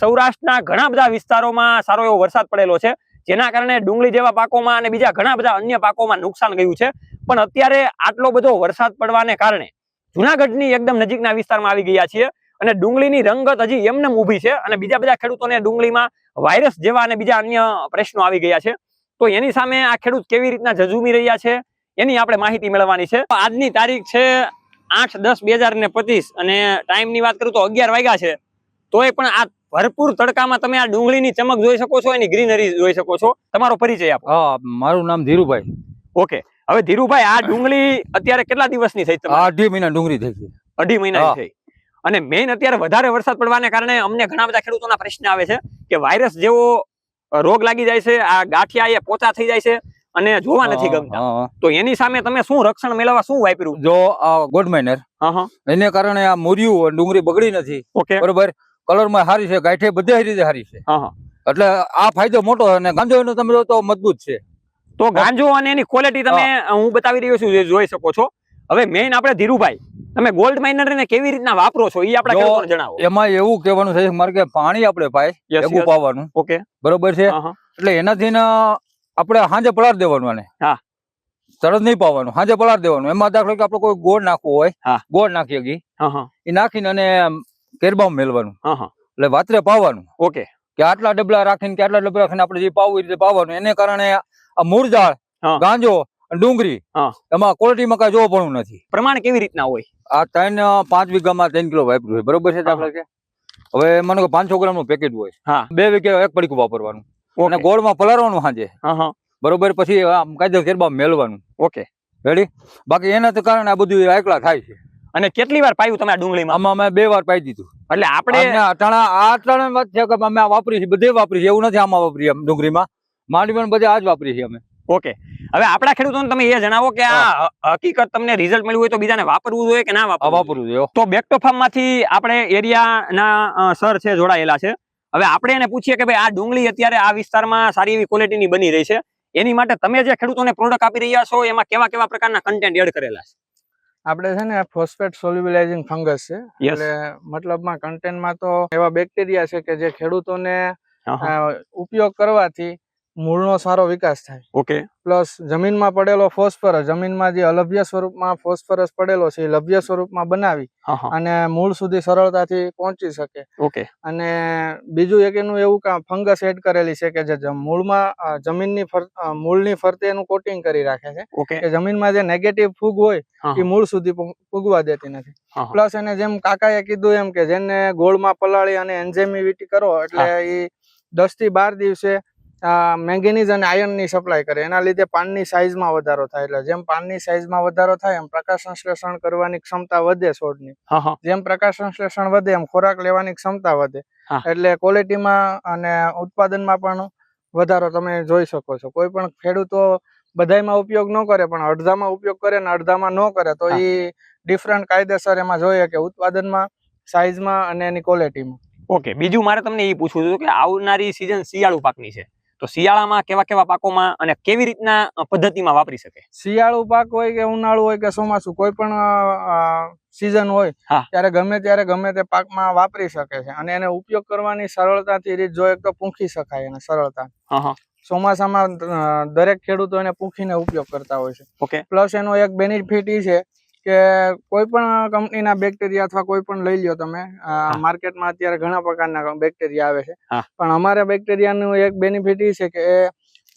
સૌરાષ્ટ્રના ઘણા બધા વિસ્તારોમાં સારો એવો વરસાદ પડેલો છે, જેના કારણે ડુંગળી જેવા પાકોમાં અને બીજા ઘણા બધા અન્ય પાકોમાં નુકસાન ગયું છે. પણ અત્યારે આટલો બધો વરસાદ પડવાને કારણે જુનાગઢની એકદમ નજીકના વિસ્તારમાં આવી ગયા છીએ અને ડુંગળીની રંગત હજી એમને ઊભી છે અને બીજા બધા ખેડૂતોને ડુંગળીમાં વાયરસ જેવા અને બીજા અન્ય પ્રશ્નો આવી ગયા છે. તો એની સામે આ ખેડૂત કેવી રીતના જજુમી રહ્યા છે એની આપણે માહિતી મેળવવાની છે. આજની તારીખ છે આઠ દસ બે અને ટાઈમની વાત કરું તો અગિયાર વાગ્યા છે. તોય પણ આ ભરપૂર તડકામાં તમે આ ડુંગળીની ચમક જોઈ શકો છો એની ગ્રીનરી જોઈ શકો છો. તમારો પરિચય આપો. હા મારું નામ ધીરુભાઈ. ઓકે હવે ધીરુભાઈ આ ડુંગળી અત્યારે કેટલા દિવસની થઈ અઢી મહિના ડુંગળી થઈ છે. અઢી મહિના થઈ. અને મેઇન અત્યારે વધારે વરસાદ પડવાને કારણે અમને ઘણા બધા ખેડૂતોના પ્રશ્ન આવે છે કે વાયરસ જેવો રોગ લાગી જાય છે આ ગાંઠિયા એ પોચા થઈ જાય છે અને જોવા નથી ગમતા. તો એની સામે તમે શું રક્ષણ મેળવવા શું વાપર્યું? જો ગોડ માઇનર હા હા. એને કારણે આ મૂર્યું ડુંગળી બગડી નથી. ઓકે બરોબર? કલર હારી સારી છે ગાંઠે બધી રીતે સારી છે. એટલે આ ફાયદો મોટો અને ગાંજો તમે તો મજબૂત છે. તો ગાંજો અને એની ક્વોલિટી તમે હું. બતાવી રહ્યો છું જોઈ શકો છો. હવે મેઇન આપણે ધીરુભાઈ તમે ગોલ્ડ માઇનર ને કેવી રીતના વાપરો છો એ આપણે ખેડૂતોને જણાવો. એમાં એવું કહેવાનું છે મારે કે પાણી આપણે પાય ભેગું પાવાનું. ઓકે બરોબર છે? એટલે એનાથી આપણે હાંજે પલાળ દેવાનું આને. હા. તરત નહીં પાવાનું હાંજે પલાળ દેવાનું. એમાં દાખલો કે આપણે કોઈ ગોળ નાખવું હોય ગોળ નાખીએ ઘી એ નાખીને અને કેરબામ મેળવાનું. હા હા. એટલે વાતરે પાવાનું. ઓકે. કે આટલા ડબલા રાખીને કે આટલા ડબલા રાખીને આપણે જે પાવું એ રીતે પાવાનું. એને કારણે આ મૂળજાળ ગાંજો ડુંગળી. એમાં ક્વોલિટીમાં કઈ જોવા પડવું નથી. પ્રમાણ કેવી રીતના હોય? આ ત્રણ પાંચ વીઘામાં ત્રણ કિલો વાપર્યું હોય. બરોબર છે દાખલા કે હવે મને કે પાંચસો ગ્રામનું પેકેટ હોય. હા. બે વીઘે એક પડીકું વાપરવાનું. અને ગોળમાં પલાળવાનું સાંજે. બરોબર પછી કાયદો કેરબા મેળવાનું. ઓકે. રેડી બાકી એના કારણે આ બધું એકલા થાય છે. અને કેટલી વાર પાયું તમે આ ડુંગળીમાં? આમાં અમે બે વાર પાઈ દીધું. એટલે આપણે અટાણા આ અટાણા વાત છે કે અમે આ વાપરી છે બધે વાપરી છે એવું નથી આમાં વાપરી ડુંગળીમાં. માંડવીમાં બધે આ જ વાપરી છે અમે. ઓકે. હવે આપણા ખેડૂતોને તમે એ જણાવો કે આ હકીકત તમને રિઝલ્ટ મળ્યું હોય તો બીજાને વાપરવું જોઈએ કે ના વાપરવું જોઈએ? તો બેક્ટો ફાર્મમાંથી આપણે એરિયાના સર છે જોડાયેલા છે. હવે આપણે એને પૂછીએ કે ભાઈ આ ડુંગળી અત્યારે આ વિસ્તારમાં સારી એવી ક્વોલિટીની બની રહી છે. એની માટે તમે જે ખેડૂતોને પ્રોડક્ટ આપી રહ્યા છો એમાં કેવા કેવા પ્રકારના કન્ટેન્ટ એડ કરેલા છે? આપણે છે ને ફોસ્ફેટ સોલ્યુબિલાઇઝિંગ ફંગસ છે. એટલે મતલબમાં કન્ટેન્ટમાં તો એવા બેક્ટેરિયા છે કે જે ખેડૂતોને ઉપયોગ કરવાથી મૂળનો સારો વિકાસ થાય. ઓકે. પ્લસ જમીનમાં પડેલો ફોસ્ફરસ જમીનમાં જે અલભ્ય સ્વરૂપમાં ફોસ્ફરસ પડેલો છે એ લભ્ય સ્વરૂપમાં બનાવી અને મૂળ સુધી સરળતાથી પહોંચી શકે. ઓકે. અને બીજું એક એનું એવું કામ ફંગસ એડ કરેલી છે કે જે મૂળમાં જમીનની મૂળની ફરતે એનું કોટિંગ કરી રાખે છે. કે જમીનમાં જે નેગેટિવ ફૂગ હોય એ મૂળ સુધી ફૂગવા દેતી નથી. પ્લસ એને જેમ કાકાએ કીધું એમ કે જેને ગોળમાં પલાળી અને એન્ઝેમિવિટી કરો એટલે એ દસથી બાર દિવસે મેંગેનીઝ અને આયર્નની સપ્લાય કરે. એના લીધે પાનની સાઇઝમાં વધારો થાય. એટલે જેમ પાનની સાઇઝમાં વધારો થાય એમ પ્રકાશ સંશ્લેષણ કરવાની ક્ષમતા વધે છોડની. જેમ પ્રકાશ સંશ્લેષણ વધે એમ ખોરાક લેવાની ક્ષમતા વધે. એટલે ક્વોલિટીમાં અને ઉત્પાદનમાં પણ વધારો તમે જોઈ શકો છો. કોઈ પણ ખેડૂતો બધાયમાં ઉપયોગ ન કરે પણ અડધામાં ઉપયોગ કરે ને અડધામાં ન કરે તો. એ ડિફરન્ટ કાયદેસર એમાં જોઈએ કે ઉત્પાદનમાં સાઇઝમાં અને એની ક્વોલિટીમાં ઓકે બીજું મારે તમને એ પૂછવું હતું કે આવનારી સિઝન શિયાળુ પાકની છે. તો શિયાળામાં કેવા કેવા પાકોમાં અને કેવી રીતના પદ્ધતિમાં વાપરી શકે? શિયાળુ પાક હોય કે ઉનાળુ હોય કે ચોમાસું કોઈ પણ સિઝન હોય. ત્યારે ગમે ત્યારે ગમે તે પાકમાં વાપરી શકે છે. અને એને ઉપયોગ કરવાની સરળતાથી રીત જોઈએ તો પૂંખી શકાય એને સરળતા. ચોમાસામાં દરેક ખેડૂતો એને પૂંખીને ઉપયોગ કરતા હોય છે. ઓકે. પ્લસ એનો એક બેનિફિટ એ છે કે કોઈ પણ કંપનીના બેક્ટેરિયા અથવા કોઈ પણ લઈ લ્યો તમે. માર્કેટમાં અત્યારે ઘણા પ્રકારના બેક્ટેરિયા આવે છે. પણ અમારા બેક્ટેરિયાનું એક બેનિફિટ એ છે કે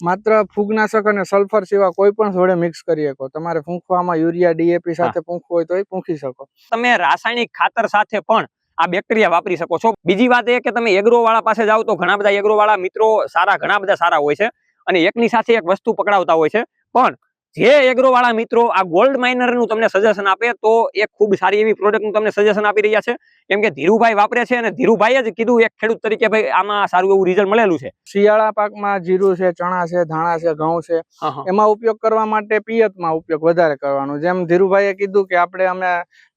માત્ર ફૂગનાશક અને સલ્ફર સિવાય કોઈ પણ જોડે મિક્સ કરી શકો. તમારે ફૂંકવામાં યુરિયા ડીએપી સાથે ફૂંકવું હોય તો એ ફૂંકી શકો. તમે રાસાયણિક ખાતર સાથે પણ આ બેક્ટેરિયા વાપરી શકો છો. બીજી વાત એ કે તમે એગ્રો વાળા પાસે જાઓ તો ઘણા બધા એગ્રો વાળા મિત્રો સારા ઘણા બધા સારા હોય છે અને એકની સાથે એક વસ્તુ પકડાવતા હોય છે. પણ જે એગ્રો વાળા મિત્રો આ ગોલ્ડ માઇનરનું તમને સજેશન આપે તો એ ખૂબ સારી એવી પ્રોડક્ટનું તમને સજેશન આપી રહ્યા છે. કેમ કે ધીરુભાઈ વાપરે છે અને ધીરુભાઈએ જ કીધું એક ખેડૂત તરીકે ભાઈ આમાં સારું એવું રિઝલ્ટ મળેલું છે. શિયાળા પાકમાં જીરું છે ચણા છે ધાણા છે ઘઉં છે. એમાં ઉપયોગ કરવા માટે પિયતમાં ઉપયોગ વધારે કરવાનો. જેમ ધીરુભાઈએ કીધું કે આપણે અમે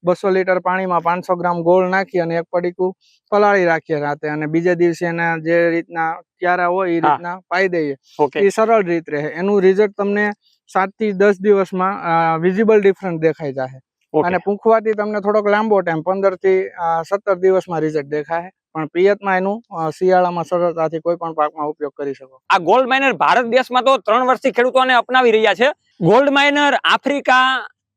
બસો લીટર પાણીમાં પાંચસો ગ્રામ ગોળ નાખી અને એક પડીકું પલાળી રાખીએ રાતે અને બીજે દિવસે એના જે રીતના ક્યારા હોય એ રીતના પાઈ દઈએ. એ સરળ રીત રહે. એનું રિઝલ્ટ તમને સાતથી દસ દિવસમાં વિઝિબલ ડિફરન્સ દેખાઈ જશે અને પૂંખવાથી તમને થોડોક લાંબો ટાઈમ પંદરથી સત્તર દિવસમાં રિઝલ્ટ દેખાય પણ પિયતમાં એનું શિયાળામાં સરળતાથી કોઈ પણ પાકમાં ઉપયોગ કરી શકો. આ ગોલ્ડ માઇનર ભારત દેશમાં તો ત્રણ વર્ષથી ખેડૂતોને અપનાવી રહ્યા છે. ગોલ્ડ માઇનર આફ્રિકા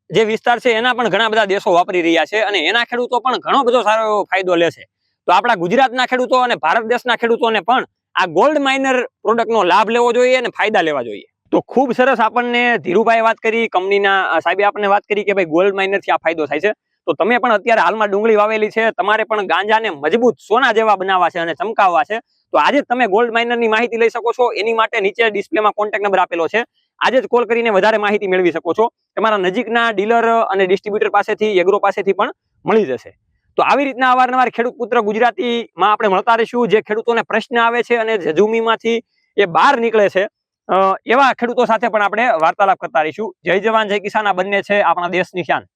જે વિસ્તાર છે એના પણ ઘણા બધા દેશો વાપરી રહ્યા છે અને એના ખેડૂતો પણ ઘણો બધો સારો એવો ફાયદો લે છે. તો આપણા ગુજરાતના ખેડૂતો અને ભારત દેશના ખેડૂતોને પણ આ ગોલ્ડ માઇનર પ્રોડક્ટનો લાભ લેવો જોઈએ અને ફાયદા લેવા જોઈએ. તો ખૂબ સરસ આપણને ધીરુભાઈ વાત કરી, કંપનીના સાહેબે આપણને વાત કરી કે ભાઈ ગોલ્ડ માઇનરથી આ ફાયદો થાય છે. તો તમે પણ અત્યારે હાલમાં ડુંગળી વાવેલી છે, તમારે પણ ગાંજાને મજબૂત સોના જેવા બનાવવા છે અને ચમકાવવા છે. તો આજે તમે ગોલ્ડ માઇનરની માહિતી લઈ શકો છો. એની માટે નીચે ડિસ્પ્લેમાં કોન્ટેક્ટ નંબર આપેલો છે. આજે જ કોલ કરીને વધારે માહિતી મેળવી શકો છો. તમારા નજીકના ડીલર અને ડિસ્ટ્રીબ્યુટર પાસેથી એગ્રો પાસેથી પણ મળી જશે. તો આવી રીતના અવારનવાર ખેડૂત પુત્ર ગુજરાતીમાં આપણે મળતા રહીશું. જે ખેડૂતોને પ્રશ્ન આવે છે અને જજુમીમાંથી એ બહાર નીકળે છે એવા ખેડૂતો સાથે પણ આપણે વાર્તાલાપ કરતા રહીશું. જય જવાન, જય કિસાન, આ બંને છે આપણા દેશની શાન.